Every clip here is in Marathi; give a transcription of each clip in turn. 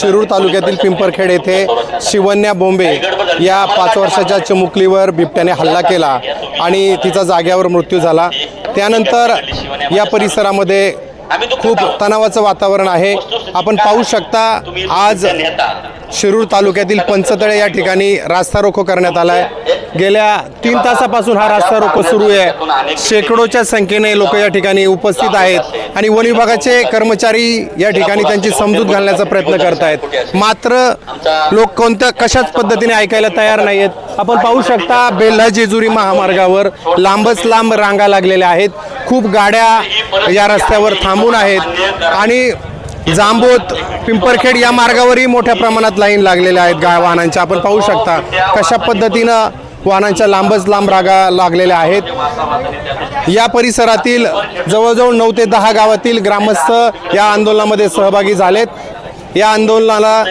शिरूर तालुक्यातील पिंपरखेड येथे शिवन्या बोंबे या पाच वर्षाच्या चिमुकलीवर बिबट्याने हल्ला केला आणि तिचा जाग्यावर मृत्यू झाला. त्यानंतर या परिसरामध्ये खूप तणावाचं वातावरण आहे. आपण पाहू शकता आज शिरूर तालुक्यातील पंचतळे या ठिकाणी रास्ता रोको करण्यात आला आहे गेल्या तीन तासापासून हा रास्ता रोको सुरू आहे. शेकडोच्या संख्येने लोक या ठिकाणी उपस्थित आहेत आणि वन विभागाचे कर्मचारी या ठिकाणी त्यांची समजूत घालण्याचा प्रयत्न करत आहेत मात्र लोक कोणत्या कशाच पद्धतीने ऐकायला तयार नाही आहेत आपण पाहू शकता बेल्हा जेजुरी महामार्गावर लांबच लांब रांगा लागलेल्या आहेत. खूप गाड्या या रस्त्यावर थांबून आहेत. आणि जांबोत पिंपरखेड या मार्गावरही मोठ्या प्रमाणात लाईन लागलेल्या आहेत गा वाहनांच्या आपण पाहू शकता कशा पद्धतीनं वाहनांच्या लांबच लांब रागा लागलेल्या आहेत. या परिसरातील जवळजवळ नऊ ते दहा गावातील ग्रामस्थ या आंदोलनामध्ये सहभागी झालेत. या आंदोलनाला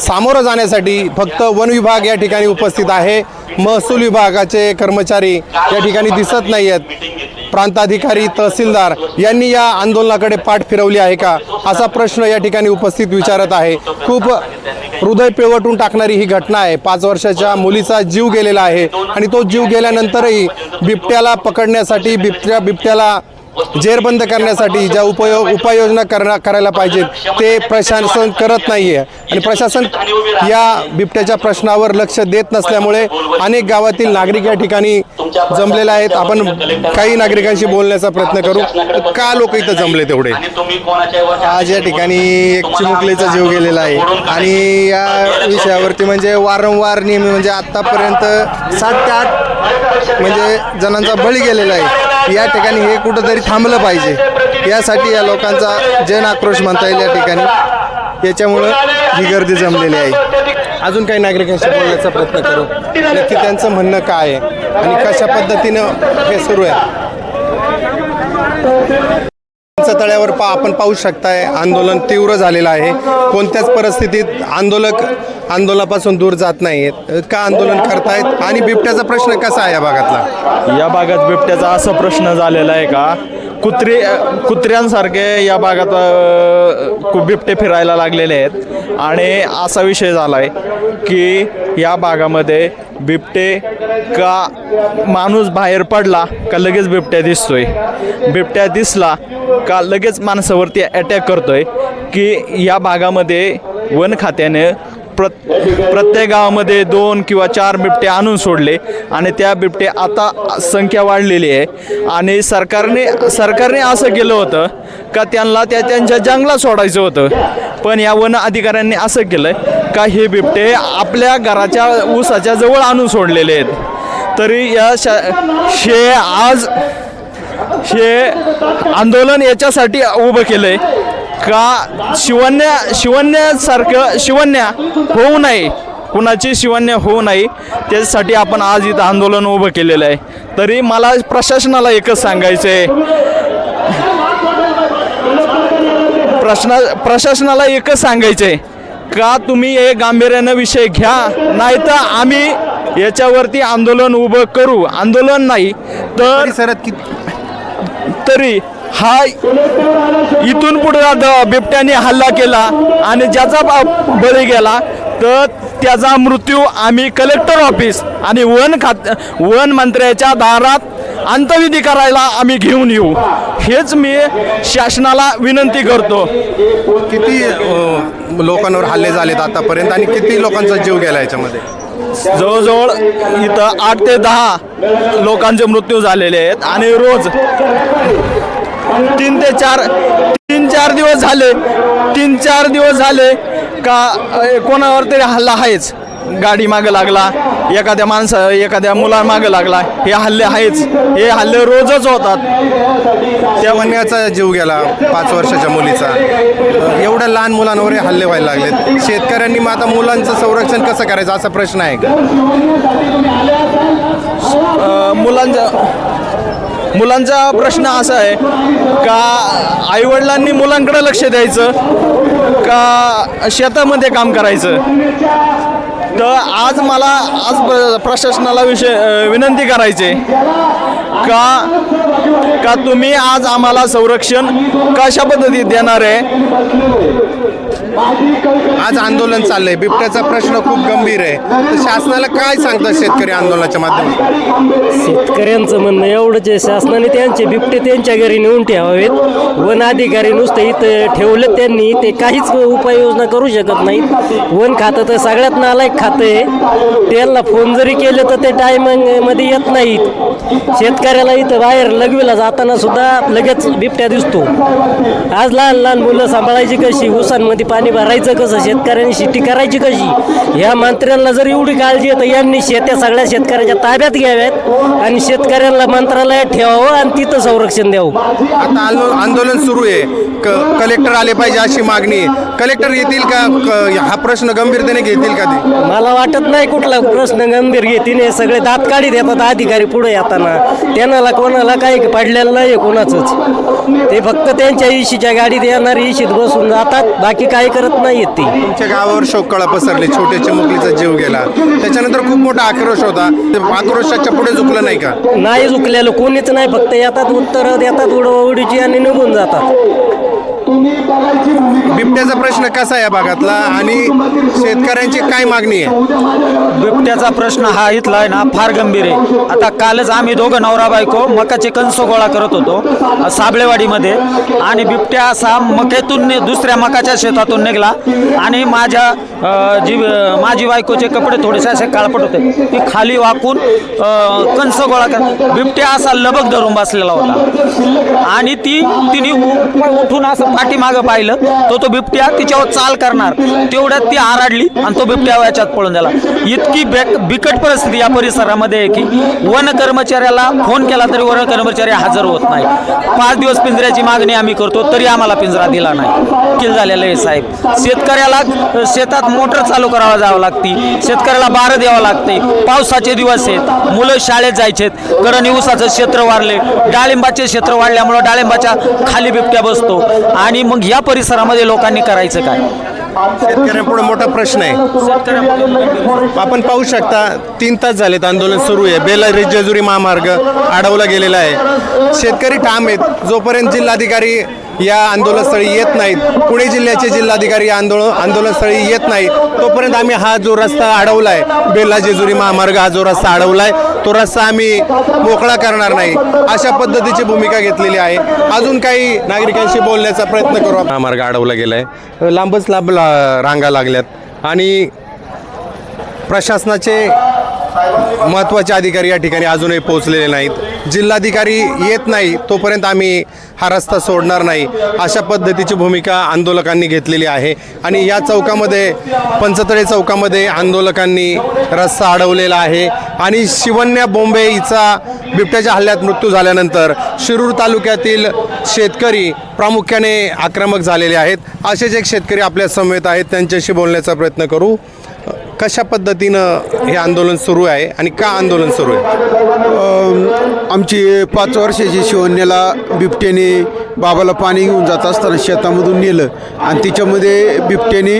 सामोरं जाण्यासाठी फक्त वन विभाग या ठिकाणी उपस्थित आहे. महसूल विभागाचे कर्मचारी या ठिकाणी दिसत नाही आहेत प्रांताधिकारी तहसीलदार यांनी या आंदोलनाकडे पाठ फिरवली आहे का? असा प्रश्न या ठिकाणी उपस्थित विचारत आहे. खूप हृदय पिळवटून टाकणारी ही घटना आहे. पाच वर्षाच्या मुलीचा जीव गेलेला आहे आणि तो जीव गेल्यानंतरही बिबट्याला पकडण्यासाठी बिबट्या बिबट्याला जेरबंद करण्यासाठी ज्या उपयोग उपाययोजना करणं करायला पाहिजेत ते प्रशासन करत नाही आहे आणि प्रशासन या बिबट्याच्या प्रश्नावर लक्ष देत नसल्यामुळे अनेक गावातील नागरिक या ठिकाणी जमलेले आहेत. आपण काही नागरिकांशी बोलण्याचा प्रयत्न करू. का लोक इथं जमले तेवढे आज या ठिकाणी एक चिमुकलीचा जीव गेलेला आहे. आणि या विषयावरती म्हणजे वारंवार नेहमी म्हणजे आत्तापर्यंत सात ते आठ म्हणजे जणांचा बळी गेलेला आहे. या ठिकाणी हे कुठंतरी थांबलं पाहिजे. यासाठी या लोकांचा जन आक्रोश म्हणता येईल या ठिकाणी. याच्यामुळं ही गर्दी जमलेली आहे. अजून काही नागरिकांशी बोलण्याचा प्रयत्न करू. नक्की त्यांचं म्हणणं काय आहे? आणि कशा पद्धतीनं हे सुरू आहे? तळ्यावर पा आपण पाहू शकताय आंदोलन तीव्र झालेलं आहे. कोणत्याच परिस्थितीत आंदोलक आंदोलनापासून दूर जात नाहीत. का आंदोलन करतायत? आणि बिबट्याचा प्रश्न कसा आहे या भागातला? या भागात बिबट्याचा असा प्रश्न झालेला आहे का? कुत्रे कुत्र्यांसारखे या भागात बिबटे फिरायला लागलेले आहेत. आणि असा विषय झाला आहे की या भागामध्ये बिबटे का माणूस बाहेर पडला का लगेच बिबट्या दिसतोय? बिबट्या दिसला का लगेच माणसावरती अटॅक करतोय? की या भागामध्ये वन खात्याने प्रत प्रत्येक गावामध्ये दोन किंवा चार बिबटे आणून सोडले आणि त्या बिबटे आता संख्या वाढलेली आहे. आणि सरकारने सरकारने असं केलं होतं का त्यांना त्या त्यांच्या जंगलात सोडायचं होतं. पण या वन अधिकाऱ्यांनी असं केलं का हे बिबटे आपल्या घराच्या ऊसाच्या जवळ आणून सोडलेले आहेत. तरी या शा हे आज हे आंदोलन याच्यासाठी उभं केलं आहे का शिवन्या शिवण्यासारखं शिवन्या होऊ नये. कुणाची शिवन्या होऊ नये त्याच्यासाठी आपण आज इथं आंदोलन उभं केलेलं आहे. तरी मला प्रशासनाला एकच सांगायचं आहे. प्रश्न प्रशासनाला एकच सांगायचं आहे का तुम्ही हे गांभीर्यानं विषय घ्या नाही तर आम्ही याच्यावरती आंदोलन उभं करू. आंदोलन नाही तर तरी हा इथून पुढे बिबट्याने हल्ला केला आणि ज्याचा बळी गेला तर त्याचा मृत्यू आम्ही कलेक्टर ऑफिस आणि वन खात वन मंत्र्याच्या दारात अंतविधी करायला आम्ही घेऊन येऊ. हेच मी शासनाला विनंती करतो. किती लोकांवर हल्ले झालेत आतापर्यंत आणि किती लोकांचा जीव गेला याच्यामध्ये? जवळजवळ इथं आठ ते दहा लोकांचे मृत्यू झालेले आहेत आणि रोज तीन ते चार तीन चार दिवस झाले तीन चार दिवस झाले का कोणावर तरी हल्ला आहेच. गाडी मागं लागला एखाद्या माणसा एखाद्या मुलामागं लागला हे हल्ले आहेच. हे हल्ले रोजच होतात. त्या वन्याचा जीव गेला पाच वर्षाच्या मुलीचा. एवढ्या लहान मुलांवर हे हल्ले व्हायला लागलेत. शेतकऱ्यांनी मग आता मुलांचं संरक्षण कसं करायचं असा प्रश्न आहे का? मुलांचा मुलांचा प्रश्न असा आहे का आईवडिलांनी मुलांकडे लक्ष द्यायचं का शेतामध्ये काम करायचं? तर आज मला आज प्रशासनाला विषय विनंती करायची का का तुम्ही आज आम्हाला संरक्षण कशा पद्धतीत देणार आहे? आज आंदोलन चाललंय. बिबट्याचा प्रश्न खूप गंभीर आहे. तर शासनाला काय सांगतात शेतकरी आंदोलनाच्या माध्यमातून? शेतकऱ्यांचं म्हणणं एवढंच आहे. शासनाने त्यांचे बिबटे त्यांच्या घरी नेऊन ठेवावेत. वन अधिकारी नुसते इथं ठेवलेत त्यांनी ते काहीच उपाययोजना करू शकत नाहीत. वन खातं तर सगळ्यात नालायक खातं आहे. त्यांना फोन जरी केले तर ते टायमिंगमध्ये येत नाहीत. शेतकऱ्याला इथं बाहेर लघवीला जाताना सुद्धा लगेच बिबट्या दिसतो. आज लहान लहान मुलं सांभाळायची कशी? उसांमध्ये पाणी भरायचं कसं? शेतकऱ्यांनी शेती करायची कशी? या मंत्र्यांना जर एवढी काळजी आहे तर यांनी शेत्या सगळ्या शेतकऱ्याच्या ताब्यात घ्याव्यात आणि शेतकऱ्यांना मंत्रालयात ठेवावं आणि तिथं संरक्षण द्यावं. आता आंदो- आंदोलन सुरू आहे. क कलेक्टर आले पाहिजे अशी मागणी आहे. कलेक्टर येतील का? क- हा प्रश्न गंभीरतेने घेतील का ते? मला वाटत नाही कुठला प्रश्न गंभीर घेतील. हे सगळे दात काढीत येतात. अधिकारी पुढे येताना. त्यांना कोणाला काही पडलेलं नाही कोणाचंच. ते फक्त त्यांच्या इशीच्या गाडीत येणार इशीत बसून जातात. बाकी काही करत नाहीत ते. तुमच्या गावावर शोककळा पसरली. छोटे चिमुकलीचा जीव गेला. त्याच्यानंतर खूप मोठा आक्रोश होता. ते आक्रोशाच्या पुढे झुकलं नाही का? नाही झुकलेलं कोणीच नाही. फक्त येतात उत्तर देतात उडवाउडीची आणि निघून जातात. बिबट्याचा प्रश्न कसा आहे या भागातला? आणि शेतकऱ्यांची काय मागणी आहे? बिबट्याचा प्रश्न हा इथला आहे ना फार गंभीर आहे. आता कालच आम्ही दोघं नवरा बायको मकाचे कंस गोळा करत होतो अ, साबळेवाडीमध्ये. आणि बिबट्या असा मक्यातून नि- दुसऱ्या मकाच्या शेतातून निघाला. आणि माझ्या अ, जी माझी बायकोचे कपडे थोडेसे असे काळपट होते. ती खाली वाकून अ, कणस गोळा कर बिबट्या असा लबक धरून बसलेला होता. आणि ती तिने उ- उठून असं पाठीमागं पाहिलं. तो तो बिबट्या तिच्यावर चाल करणार. तेवढ्यात ती आराडली आणि तो बिबट्या याच्यात पळून गेला. इतकी बेक बिकट परिस्थिती या परिसरामध्ये आहे की वन कर्मचाऱ्याला फोन केला तरी वन कर्मचारी हजर होत नाही. पाच दिवस पिंजऱ्याची मागणी आम्ही करतो तरी आम्हाला पिंजरा दिला नाही. किल झालेलं आहे साहेब. शेतकऱ्याला शेतात मोटर चालू करावं जावं लागते. शेतकऱ्याला बारं द्यावं लागते. पावसाचे दिवस आहेत. मुलं शाळेत जायचेत. कारण ऊसाचं क्षेत्र वाढले. डाळिंबाचे क्षेत्र वाढल्यामुळं डाळिंबाच्या खाली बिबट्या बसतो. आणि मग या परिसरामध्ये लोकांनी करायचं काय? शेतकऱ्यांपुढे मोठा प्रश्न आहे. आपण पाहू शकता तीन तास झालेत आंदोलन सुरू आहे. बेलारी जेजुरी महामार्ग अडवला गेलेला आहे. शेतकरी ठाम आहेत. जोपर्यंत जिल्हाधिकारी या आंदोलनस्थळी येत नाहीत. पुणे जिल्ह्याचे जिल्हाधिकारी आंदोलन आंदोलनस्थळी येत नाहीत. तोपर्यंत आम्ही हा जो रस्ता अडवला आहे बेला जेजुरी महामार्ग हा जो रस्ता अडवला आहे तो रस्ता आम्ही मोकळा करणार नाही. अशा पद्धतीची भूमिका घेतलेली आहे. अजून काही नागरिकांशी बोलण्याचा प्रयत्न करू महामार्ग अडवला गेला आहे लांबच लांब रांगा लागल्यात. आणि प्रशासनाचे महत्त्वाचे अधिकारी या ठिकाणी अजूनही पोहोचलेले नाहीत. जिल्हाधिकारी येत नाही तोपर्यंत आम्ही हा रस्ता सोडणार नाही. अशा पद्धतीची भूमिका आंदोलकांनी घेतलेली आहे. आणि या चौकामध्ये पंचतळे चौकामध्ये आंदोलकांनी रस्ता अडवलेला आहे. आणि शिवन्या बोंबे हिचा बिबट्याच्या हल्ल्यात मृत्यू झाल्यानंतर शिरूर तालुक्यातील शेतकरी प्रामुख्याने आक्रमक झालेले आहेत. असेच एक शेतकरी आपल्या समवेत आहेत. त्यांच्याशी बोलण्याचा प्रयत्न करू. कशा पद्धतीनं हे आंदोलन सुरू आहे आणि का आंदोलन सुरू आहे? आमची पाच वर्षाची शिवण्याला बिबट्याने बाबाला पाणी घेऊन जात असताना शेतामधून नेलं आणि तिच्यामध्ये बिबट्याने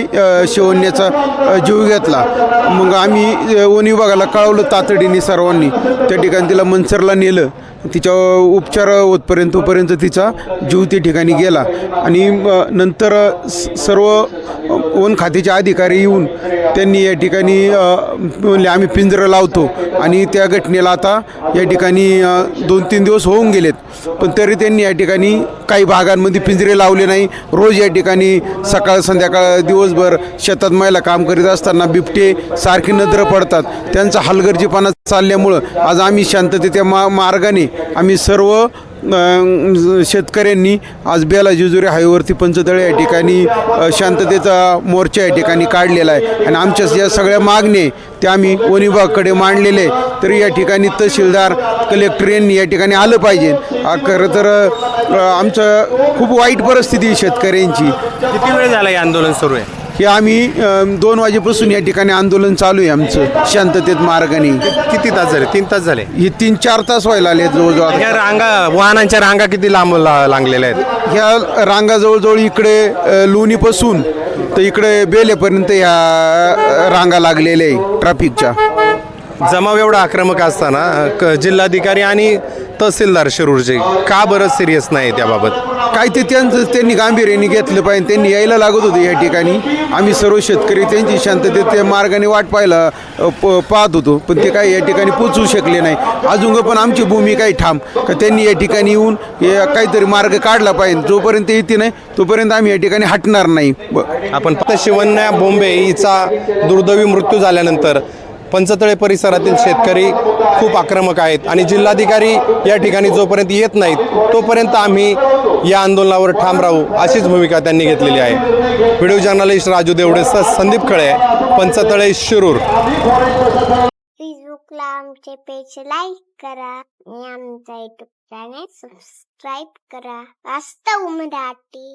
शिवण्याचा जीव घेतला. मग आम्ही वन विभागाला कळवलं तातडीने सर्वांनी. त्या ठिकाणी तिला मनसरला नेलं. तिच्या उपचार होतपर्यंत तोपर्यंत तिचा जीव त्या ठिकाणी गेला. आणि नंतर स- सर्व वन खात्याचे अधिकारी येऊन त्यांनी या ठिकाणी म्हणले आम्ही पिंजरं लावतो. आणि त्या घटनेला आता या ठिकाणी दोन तीन दिवस होऊन गेलेत. पण तरी त्यांनी या ठिकाणी काही भागांमध्ये पिंजरे लावले नाही. रोज या ठिकाणी सकाळ संध्याकाळ दिवसभर शेतात महिला काम करीत असताना बिबटे सारखे नजर पडतात. त्यांचा हलगर्जीपणा चालल्यामुळं आज आम्ही शांततेच्या मा मार्गाने आम्ही सर्व शेतकऱ्यांनी आज बेला जेजुरी हायवेवरती पंचतळे या ठिकाणी शांततेचा मोर्चा या ठिकाणी काढलेला आहे. आणि आमच्या या सगळ्या मागणी त्या आम्ही वन विभागाकडे मांडलेले आहे. या ठिकाणी तहसीलदार कलेक्टर यांनी या ठिकाणी आलं पाहिजे. खरं तर आमचं खूप वाईट परिस्थिती शेतकऱ्यांची. किती वेळ झाला हे आंदोलन सुरू आहे? हे आम्ही दोन वाजेपासून या ठिकाणी आंदोलन चालू आहे आमचं शांततेत मार्गाने. किती तास झाले? तीन तास झाले? हे तीन चार तास व्हायला आले जवळजवळ. आता. या रांगा वाहनांच्या रांगा किती लांब ला- लागलेल्या आहेत? ह्या रांगा जवळजवळ इकडे अ, लोणीपासून तर इकडे बेलेपर्यंत ह्या अ, रांगा लागलेल्या आहे ट्रॅफिकच्या. जमाव एवढा आक्रमक असताना क- जिल्हाधिकारी आणि तहसीलदार शिरूरचे का बरं सिरियस नाही त्याबाबत काय ते त्यांचं त्यांनी गांभीर्याने घेतलं पाहिजे. त्यांनी यायला लागत होते या ठिकाणी. आम्ही सर्व शेतकरी त्यांची शांततेत त्या मार्गाने वाट पाहायला प पाहत होतो. पण ते काय या ठिकाणी पोचू शकले नाही. अजून पण आमची भूमिका आहे ठाम. का त्यांनी या ठिकाणी येऊन काहीतरी मार्ग काढला पाहिजे. जोपर्यंत येते नाही तोपर्यंत आम्ही या ठिकाणी हटणार नाही. ब- आपण फक्त शिवन्या बोंबे हिचा दुर्दैवी मृत्यू झाल्यानंतर पंचतळे परिसरातील शेतकरी खूप आक्रमक आहेत आणि जिल्हाधिकारी या ठिकाणी जोपर्यंत येत नाहीत तोपर्यंत आम्ही या आंदोलनावर ठाम राहू अशीच भूमिका त्यांनी घेतलेली आहे. व्हिडिओ जर्नलिस्ट राजू देवडेसह संदीप खळे पंचतळे शिरूर. फेसबुकला आमचे पेज लाईक करा आणि आमचा युट्यूब चॅनेल सबस्क्राईब करा. वास्तव मराठी.